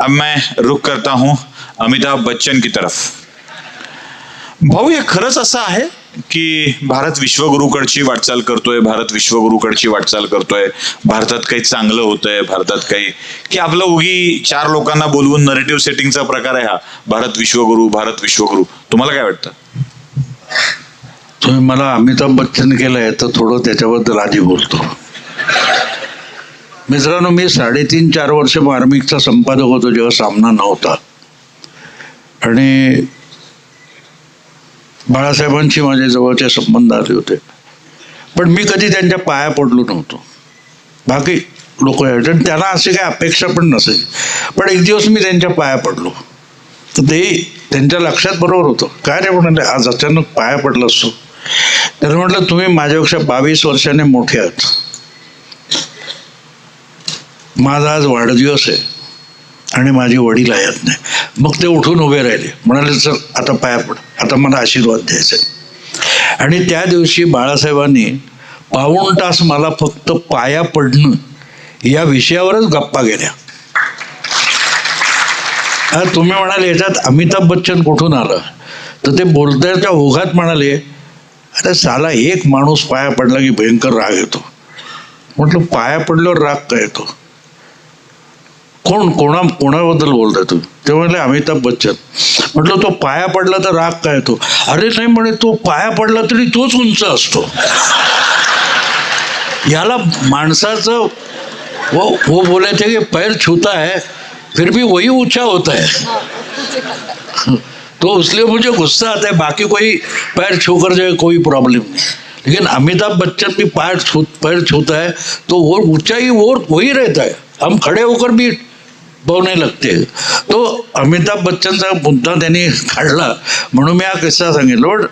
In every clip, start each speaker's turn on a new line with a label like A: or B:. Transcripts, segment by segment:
A: अब मैं रुख करता हूं अमिताभ बच्चन की तरफ। भाऊ हे खरंच असं आहे की भारत विश्वगुरुकडची वाटचाल करतोय भारत विश्वगुरुकडची वाटचाल करतोय भारतात काही चांगलं होतंय भारतात काही की आपलं उगी चार लोकांना बोलवून नरेटिव्ह सेटिंगचा प्रकार आहे हा. भारत विश्वगुरु भारत विश्वगुरु. तुम्हाला काय वाटतं?
B: तुम्ही मला अमिताभ बच्चन केलंय तर थोडं त्याच्याबद्दल आधी बोलतो. मित्रांनो मी साडेतीन चार वर्ष मार्मिकचा संपादक होतो जेव्हा सामना नव्हता. आणि बाळासाहेबांशी माझे जवळचे संबंध आले होते. पण मी कधी त्यांच्या पाया पडलो नव्हतो. बाकी लोक यायचे आणि त्यांना अशी काही अपेक्षा पण नसेल. पण एक दिवस मी त्यांच्या पाया पडलो. तर ते त्यांच्या लक्षात बरोबर होतं. काय रे म्हणाले? आज अचानक पाया पडला असतो त्यानं म्हटलं तुम्ही माझ्यापेक्षा बावीस वर्षाने मोठे आहात. माझा आज वाढदिवस आहे आणि माझे वडील आहेत नाही. मग ते उठून उभे राहिले. म्हणाले चल आता पाया पड. आता मला आशीर्वाद द्यायचा आहे." आणि त्या दिवशी बाळासाहेबांनी पाऊण तास मला फक्त पाया पडणं या विषयावरच गप्पा गेल्या तुम्ही म्हणाले याच्यात अमिताभ बच्चन कुठून आलं? तर ते बोलताच्या ओघात म्हणाले अरे साला एक माणूस पाया पडला की भयंकर राग येतो. म्हटलं पाया पडल्यावर राग काय येतो? कोण, कोणा, कोणाबद्दल बोलताय तू? ते म्हणले, अमिताभ बच्चन. म्हटलं तो पाया पडला तर राग काय येतो? अरे नाही म्हणे तो पाया पडला तरी तोच उंच असतो. याला माणसाचं वो वो बोले थे कि पैर छूता है, फिर भी वही ऊँचा होता है. तो इसलिए मुझे गुस्सा आता है, बाकी कोई पैर छू कर जाए, कोई प्रॉब्लम नहीं. लेकिन अमिताभ बच्चन भी पैर छू, पैर छूता है तो वो ऊंचाई वो, वही रहता है. हम खड़े होकर भी बोलने लागते. तो अमिताभ बच्चनचा मुद्दा त्यांनी काढला म्हणून मी हा किस्सा सांगितलो.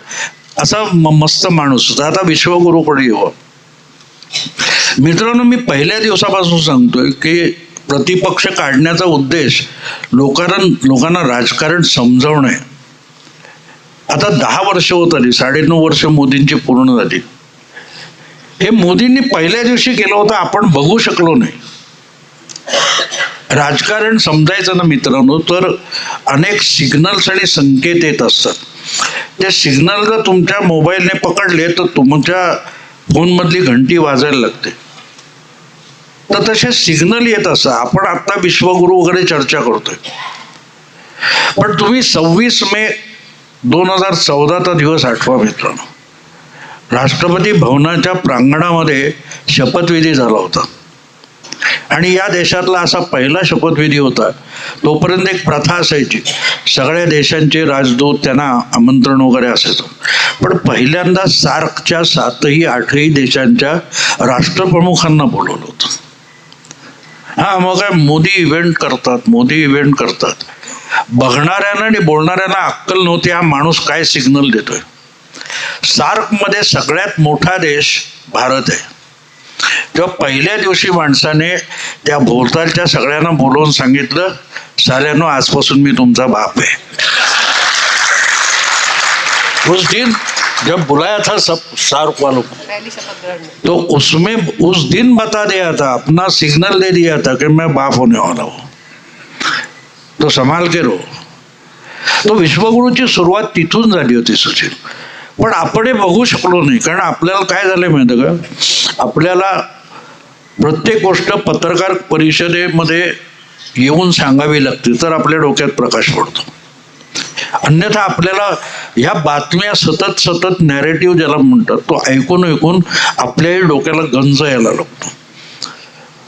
B: असा म- मस्त माणूस होता. आता विश्वगुरूकडे येऊ मित्रांनो मी पहिल्या दिवसापासून सांगतोय की प्रतिपक्ष काढण्याचा उद्देश लोकांना लोकांना राजकारण समजवणे आता दहा वर्ष होत आली साडेनऊ वर्ष मोदींची पूर्ण झाली. हे मोदींनी पहिल्या दिवशी केलं होतं आपण बघू शकलो नाही. राजकारण समजायचं ना मित्रांनो तर अनेक सिग्नल्स आणि संकेत येत असतात. ते सिग्नल जर तुमच्या मोबाईलने पकडले तर तुमच्या फोनमधली घंटी वाजायला लागते. तर तसे सिग्नल येत असतात. आपण आता विश्वगुरू वगैरे चर्चा करतोय. पण तुम्ही सव्वीस मे दोन हजार चौदाचा दिवस आठवा मित्रांनो. राष्ट्रपती भवनाच्या प्रांगणामध्ये शपथविधी झाला होता. आणि या देशातला असा पहिला शपथविधी होता तोपर्यंत एक प्रथा असायची. सगळ्या देशांचे राजदूत त्यांना आमंत्रण वगैरे असायचं. पण पहिल्यांदा सार्कच्या सातही आठही देशांच्या राष्ट्रप्रमुखांना बोलवलं होतं. हा मग काय मोदी इव्हेंट करतात मोदी इव्हेंट करतात. बघणाऱ्यांना आणि बोलणाऱ्यांना अक्कल नव्हती हा माणूस काय सिग्नल देतोय. सार्कमध्ये सगळ्यात मोठा देश भारत आहे. तेव्हा पहिल्या दिवशी माणसाने त्या भोवतालच्या सगळ्यांना बोलवून सांगितलं साल्यानो आजपासून मी तुमचा बाप है उस दिन जब बुलाया था सब सार्क वालों को तो उसमें उस दिन बता दिया था अपना सिग्नल दे दिया था कि मैं बाप होने वाला हूं। तो संभाल के रहो तो विश्वगुरूची सुरुवात तिथून झाली होती सुशील. पण आपण हे बघू शकलो नाही कारण आपल्याला काय झालं माहिती का? आपल्याला प्रत्येक गोष्ट पत्रकार परिषदेमध्ये येऊन सांगावी लागते तर आपल्या डोक्यात प्रकाश पडतो. अन्यथा आपल्याला ह्या बातम्या सतत सतत नॅरेटिव्ह ज्याला म्हणतात तो ऐकून ऐकून आपल्याही डोक्याला गंज यायला लागतो.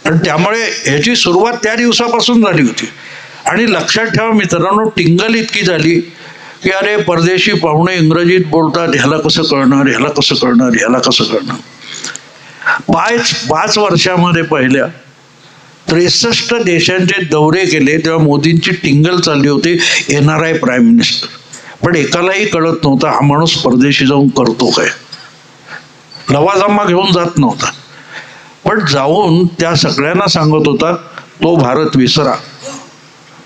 B: आणि त्यामुळे ह्याची सुरुवात त्या दिवसापासून झाली होती. आणि लक्षात ठेवा मित्रांनो टिंगल इतकी झाली की अरे परदेशी पाहुणे इंग्रजीत बोलतात ह्याला कसं कळणार ह्याला कसं कळणार ह्याला कसं कळणार? पाच पाच वर्षामध्ये पहिल्या. त्रेसष्ट देशांचे दौरे केले तेव्हा मोदींची टिंगल चालली होती एन आय प्राईम मिनिस्टर पण एकालाही कळत नव्हता हा माणूस परदेशी जाऊन करतो काय? लवाजमा घेऊन जात नव्हता. पण जाऊन त्या सगळ्यांना सांगत होता तो भारत विसरा.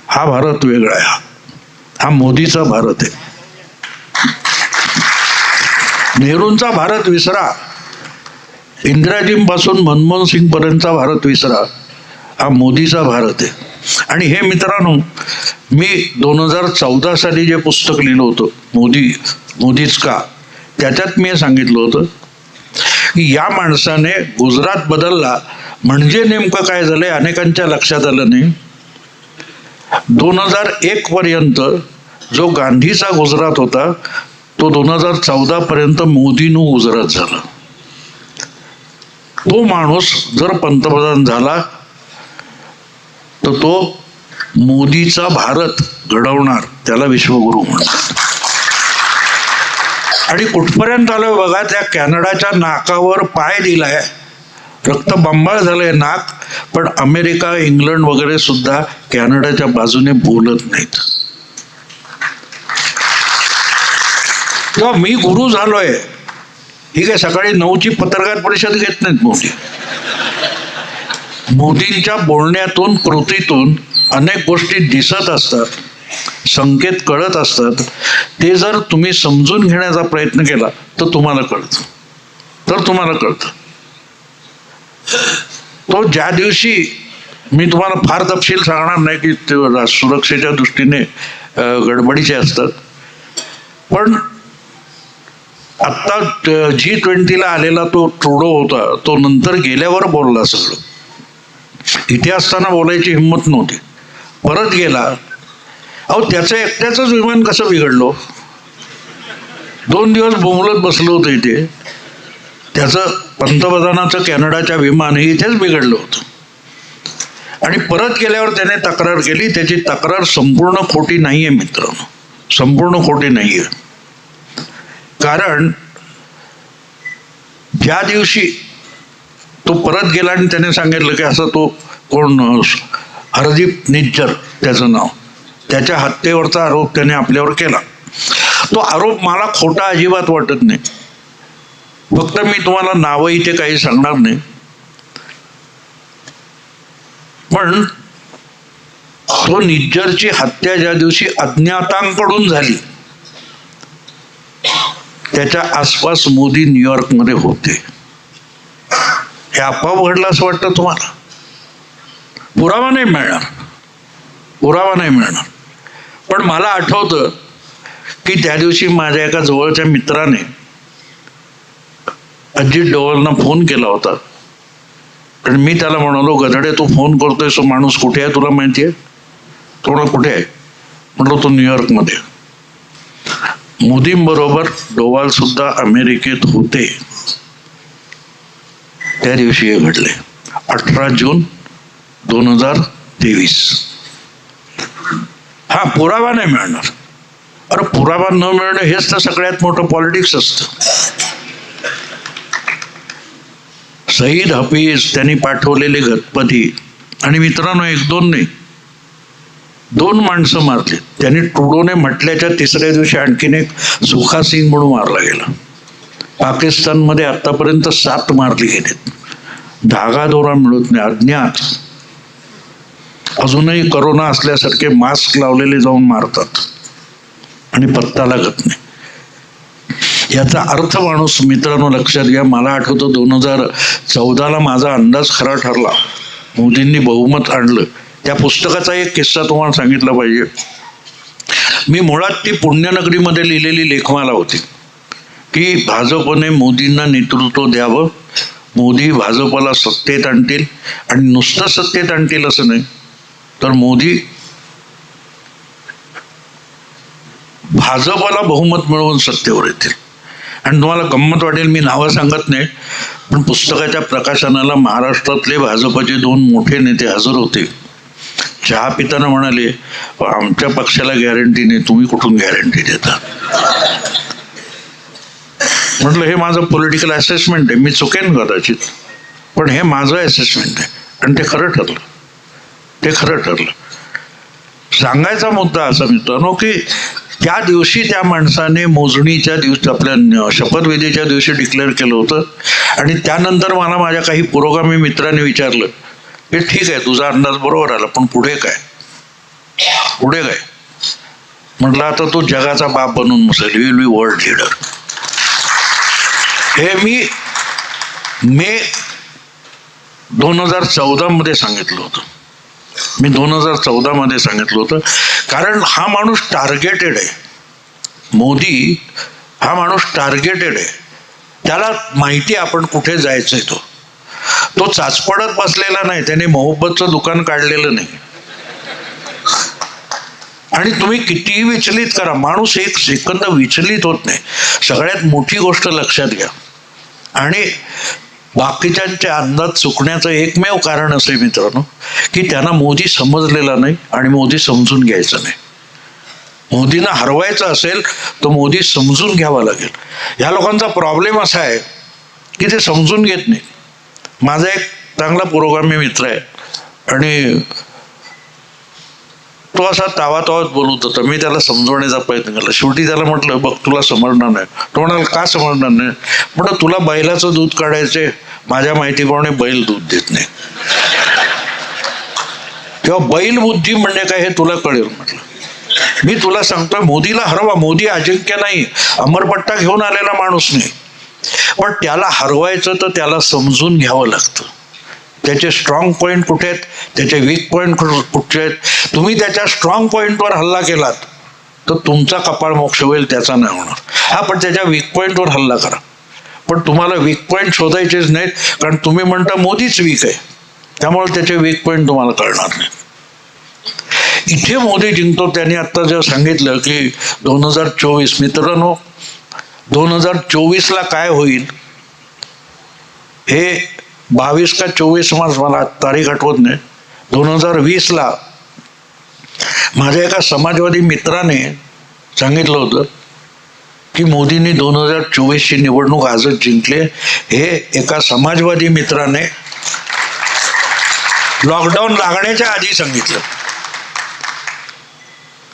B: हा भारत वेगळा आहे हा मोदीचा भारत आहे. नेहरूंचा भारत विसरा. इंदिराजींपासून मनमोहन सिंग पर्यंतचा भारत विसरा. हा मोदीचा भारत आहे. आणि हे मित्रांनो मी दोन हजार चौदा साली जे पुस्तक लिहिलं होतं मोदी मोदीच का त्याच्यात मी हे सांगितलं होतं की या माणसाने गुजरात बदलला म्हणजे नेमकं काय झालंय अनेकांच्या लक्षात आलं नाही. दोन हजार एक पर्यंत जो गांधीचा गुजरात होता तो दोन हजार चौदा पर्यंत मोदीनं गुजरात झाला. तो माणूस जर पंतप्रधान झाला तर तो मोदीचा भारत घडवणार त्याला विश्वगुरु म्हणतात. आणि कुठपर्यंत आलोय बघा त्या कॅनडाच्या नाकावर पाय दिलाय. रक्त बंबाळ झालंय नाक पण अमेरिका इंग्लंड वगैरे सुद्धा कॅनडाच्या बाजूने बोलत नाहीत. तेव्हा मी गुरु झालोय. ठीक आहे सकाळी नऊची पत्रकार परिषद घेत नाहीत मोदी. मोदींच्या बोलण्यातून कृतीतून अनेक गोष्टी दिसत असतात संकेत कळत असतात. ते जर तुम्ही समजून घेण्याचा प्रयत्न केला तर तुम्हाला कळतं. तर तुम्हाला कळतं. तो ज्या दिवशी मी तुम्हाला फार तपशील सांगणार नाही की सुरक्षेच्या दृष्टीने गडबडीचे असतात. पण आत्ता जी ट्वेंटीला आलेला तो ट्रुडो होता. तो नंतर गेल्यावर बोलला सगळं. इथे असताना बोलायची हिंमत नव्हती. परत गेला. अहो त्याचं एकट्याच विमान कसं बिघडलो? दोन दिवस बोंबलत बसलो होतं इथे. त्याचं पंतप्रधानाचं कॅनडाच्या विमान हे इथेच बिघडलं होतं. आणि परत गेल्यावर त्याने तक्रार केली. त्याची तक्रार संपूर्ण खोटी नाही आहे मित्रांनो. संपूर्ण खोटी नाही आहे कारण ज्या दिवशी तो परत गेला आणि त्याने सांगितलं की असं तो कोण हरदीप निज्जर त्याचं नाव त्याच्या हत्येवरचा आरोप त्याने आपल्यावर केला. तो आरोप मला खोटा अजिबात वाटत नाही. फक्त मी तुम्हाला नावं इथे काही सांगणार नाही. पण तो निज्जरची हत्या ज्या दिवशी अज्ञातांकडून झाली त्याच्या आसपास मोदी न्यूयॉर्कमध्ये होते. हे अफवा घडला असं वाटतं तुम्हाला? पुरावा नाही मिळणार. पुरावा नाही मिळणार. पण मला आठवतं की त्या दिवशी माझ्या एका जवळच्या मित्राने अजित डोवलना फोन केला होता. पण मी त्याला म्हणालो गदडे तू फोन करतोय सो माणूस कुठे आहे तुला माहिती आहे? तो कुठे आहे? म्हटलं तो न्यूयॉर्कमध्ये आहे. मोदींबरोबर डोवाल सुद्धा अमेरिकेत होते. त्या दिवशी हे घडले. अठरा जून दोन हजार तेवीस. हा पुरावा नाही मिळणार. अरे पुरावा न मिळणं हेच तर सगळ्यात मोठं पॉलिटिक्स असतं. सईद हफीज त्यांनी पाठवलेले गणपती आणि मित्रांनो एक दोन नाही. दोन माणसं मारली. त्यांनी टुडोने म्हटल्याच्या तिसऱ्या दिवशी आणखीन एक सुखा सिंग म्हणून मारला गेला. पाकिस्तानमध्ये आतापर्यंत सात मारली गेलेत. धागा दोरा मिळत नाही अज्ञात. अजूनही करोना असल्यासारखे मास्क लावलेले जाऊन मारतात. आणि पत्ता लागत नाही. याचा अर्थ माणूस मित्रांनो लक्षात घ्या. मला आठवतं दोन हजार चौदाला माझा अंदाज खरा ठरला. मोदींनी बहुमत आणलं. त्या पुस्तकाचा एक किस्सा तुम्हाला सांगितला पाहिजे. मी मुळात ती पुण्यनगरीमध्ये लिहिलेली लेखमाला होती. की भाजपने मोदींना नेतृत्व द्यावं मोदी भाजपला सत्तेत आणतील आणि नुसतं सत्तेत आणतील असं नाही तर मोदी भाजपला बहुमत मिळवून सत्तेवर येतील. आणि तुम्हाला गंमत वाटेल मी नावं सांगत नाही पण पुस्तकाच्या प्रकाशनाला महाराष्ट्रातले भाजपचे दोन मोठे नेते हजर होते. चहा पिताना म्हणाले आमच्या पक्षाला गॅरंटी नाही तुम्ही कुठून गॅरंटी देता? म्हटलं हे माझं पॉलिटिकल असेसमेंट आहे मी चुकेन कदाचित पण हे माझं असेसमेंट आहे. आणि ते खरं ठरलं. ते खरं ठरलं. सांगायचा मुद्दा असा मित्रांनो की त्या दिवशी त्या माणसाने मोजणीच्या दिवशी आपल्या शपथविधीच्या दिवशी डिक्लेअर केलं होतं. आणि त्यानंतर मला माझ्या काही पुरोगामी मित्रांनी विचारलं हे ठीक आहे तुझा अंदाज बरोबर आला पण पुढे काय? पुढे काय? म्हटलं आता तो जगाचा बाप बनून बसेल विल बी वर्ल्ड लीडर हे मी मे दोन हजार चौदा मध्ये सांगितलं होतं. मी दोन हजार चौदामध्ये सांगितलं होतं. कारण हा माणूस टार्गेटेड आहे. मोदी हा माणूस टार्गेटेड आहे. त्याला माहिती आपण कुठे जायचं आहे तो. तो चाचपडत बसलेला नाही त्याने मोहब्बतचं दुकान काढलेलं नाही. आणि तुम्ही कितीही विचलित करा माणूस एक सेकंद विचलित होत नाही. सगळ्यात मोठी गोष्ट लक्षात घ्या. आणि बाकीच्यांच्या अंदाज चुकण्याचं एकमेव कारण असे मित्रांनो की त्यांना मोदी समजलेला नाही आणि मोदी समजून घ्यायचा नाही. मोदींना हरवायचं असेल तर मोदी समजून घ्यावा लागेल. ह्या लोकांचा प्रॉब्लेम असा आहे की ते समजून घेत नाही माझा एक चांगला पुरोगामी मित्र आहे. आणि तो असा तावा तावात बोलत होता. मी त्याला समजवण्याचा प्रयत्न केला. शेवटी त्याला म्हटलं बघ तुला समजणार नाही. तो म्हणाला का समजणार नाही? म्हटलं तुला बैलाचं दूध काढायचे माझ्या माहितीप्रमाणे बैल दूध देत नाही. किंवा बैल बुद्धी म्हणजे काय हे तुला कळेल म्हटलं. मी तुला सांगतोय मोदीला हरवा मोदी अजिंक्य नाही. अमरपट्टा घेऊन आलेला माणूस नाही. पण त्याला हरवायचं तर त्याला समजून घ्यावं लागतं. त्याचे स्ट्रॉंग पॉईंट कुठे आहेत? त्याचे वीक पॉईंट कुठे आहेत? तुम्ही त्याच्या स्ट्रॉंग पॉईंटवर हल्ला केलात तर तुमचा कपाळ मोक्ष होईल त्याचा नाही होणार. हा पण त्याच्या वीक पॉईंटवर हल्ला करा. पण तुम्हाला वीक पॉईंट शोधायचेच नाहीत कारण तुम्ही म्हणता मोदीच वीक आहे. त्यामुळे त्याचे वीक पॉईंट तुम्हाला कळणार नाही. इथे मोदी जिंकतो त्यांनी आत्ता जेव्हा सांगितलं की दोन हजार चोवीस मित्रांनो दोन हजार चोवीसला काय होईल? हे बावीस का चोवीस मार्च मला तारीख आठवत नाही. दोन हजार वीसला माझ्या एका समाजवादी मित्राने सांगितलं होतं की मोदींनी दोन हजार चोवीसची निवडणूक आजच जिंकले. हे एका समाजवादी मित्राने लॉकडाऊन लागण्याच्या आधी सांगितलं.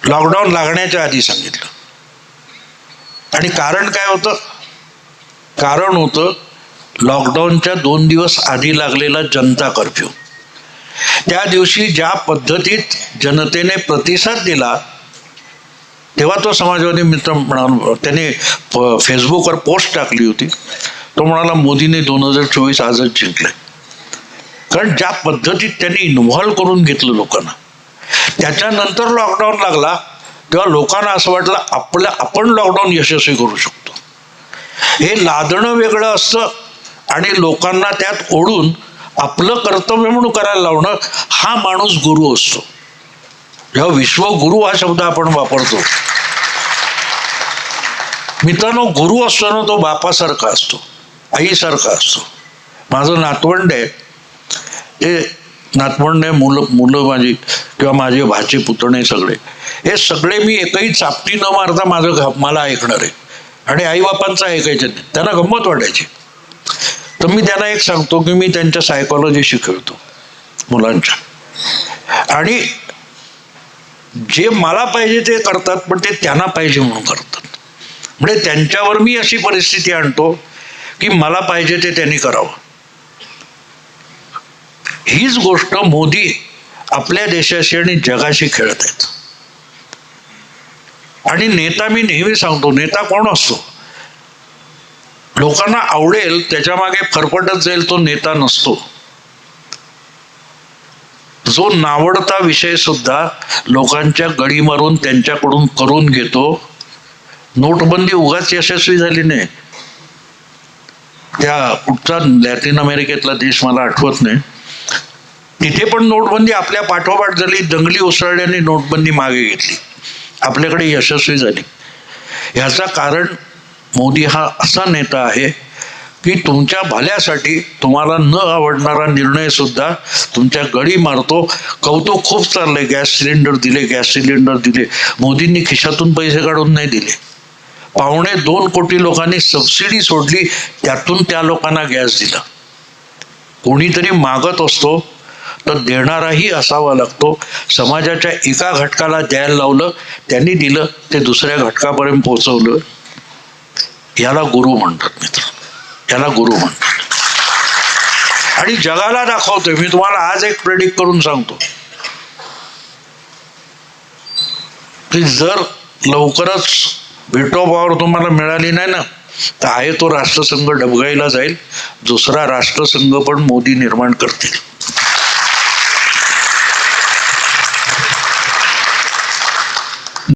B: लॉकडाऊन लागण्याच्या आधी सांगितलं. आणि कारण काय होतं? कारण होतं लॉकडाऊनच्या दोन दिवस आधी लागलेला जनता कर्फ्यू त्या दिवशी ज्या पद्धतीत जनतेने प्रतिसाद दिला तेव्हा तो समाजवादी मित्र म्हणाला त्याने प- फेसबुकवर पोस्ट टाकली होती. तो म्हणाला मोदीने दोन हजार चोवीस आजच जिंकले कारण ज्या पद्धतीत त्यांनी इन्व्हॉल्व करून घेतलं लोकांना त्याच्यानंतर लॉकडाऊन लागला तेव्हा लोकांना असं वाटलं आपलं आपण लॉकडाऊन यशस्वी करू शकतो. हे लादणं वेगळं असतं आणि लोकांना त्यात ओढून आपलं कर्तव्य म्हणून करायला लावणं हा माणूस गुरु असतो. जेव्हा विश्वगुरु हा शब्द आपण वापरतो. मित्रांनो गुरु असतो ना तो बापासारखा असतो आईसारखा असतो. माझं नातवंड आहे. ते नातवंड आहे मुलं मुलं माझी किंवा माझे भाचे पुतणे सगळे. हे सगळे मी एकही चापटी न मारता माझं मला ऐकणार आहे. आणि आईबापांचं ऐकायचं नाही. त्यांना गंमत वाटायची. तर मी त्यांना एक सांगतो की मी त्यांच्या सायकॉलॉजी शिकवतो मुलांच्या. आणि जे मला पाहिजे ते करतात पण ते त्यांना पाहिजे म्हणून करतात. म्हणजे त्यांच्यावर मी अशी परिस्थिती आणतो की मला पाहिजे ते त्यांनी करावं. हीच गोष्ट मोदी आपल्या देशाशी आणि जगाशी खेळत आहेत. आणि नेता मी नेहमी सांगतो नेता कोण असतो लोकांना आवडेल त्याच्यामागे फरफटत जाईल तो नेता नसतो. जो नावडता विषय सुद्धा लोकांच्या गडी मारून त्यांच्याकडून करून घेतो नोटबंदी उगाच यशस्वी झाली नाही. त्या कुठचा लॅटिन अमेरिकेतला देश मला आठवत नाही. तिथे पण नोटबंदी आपल्या पाठोपाठ झाली दंगली उसळल्याने नोटबंदी मागे घेतली. आपल्याकडे यशस्वी झाली. ह्याचा कारण मोदी हा असा नेता आहे की तुमच्या भल्यासाठी तुम्हाला न आवडणारा निर्णय सुद्धा तुमच्या गळी मारतो. कौतुक खूप चाललंय. गॅस सिलेंडर दिले गॅस सिलेंडर दिले. मोदींनी खिशातून पैसे काढून नाही दिले. पावणे दोन कोटी लोकांनी सबसिडी सोडली त्यातून त्या लोकांना गॅस दिला. कोणीतरी मागत असतो तर देणाराही असावा लागतो. समाजाच्या एका घटकाला द्यायला लावलं त्यांनी दिलं ते दुसऱ्या घटकापर्यंत पोहोचवलं. याला गुरु म्हणतात मित्र. याला गुरु म्हणतात. आणि जगाला दाखवतोय. मी तुम्हाला आज एक प्रेडिक्ट करून सांगतो. की जर लवकरच व्हिटो पॉवर तुम्हाला मिळाली नाही ना तर आहे तो राष्ट्रसंघ डबगाईला जाईल. दुसरा राष्ट्रसंघ पण मोदी निर्माण करतील.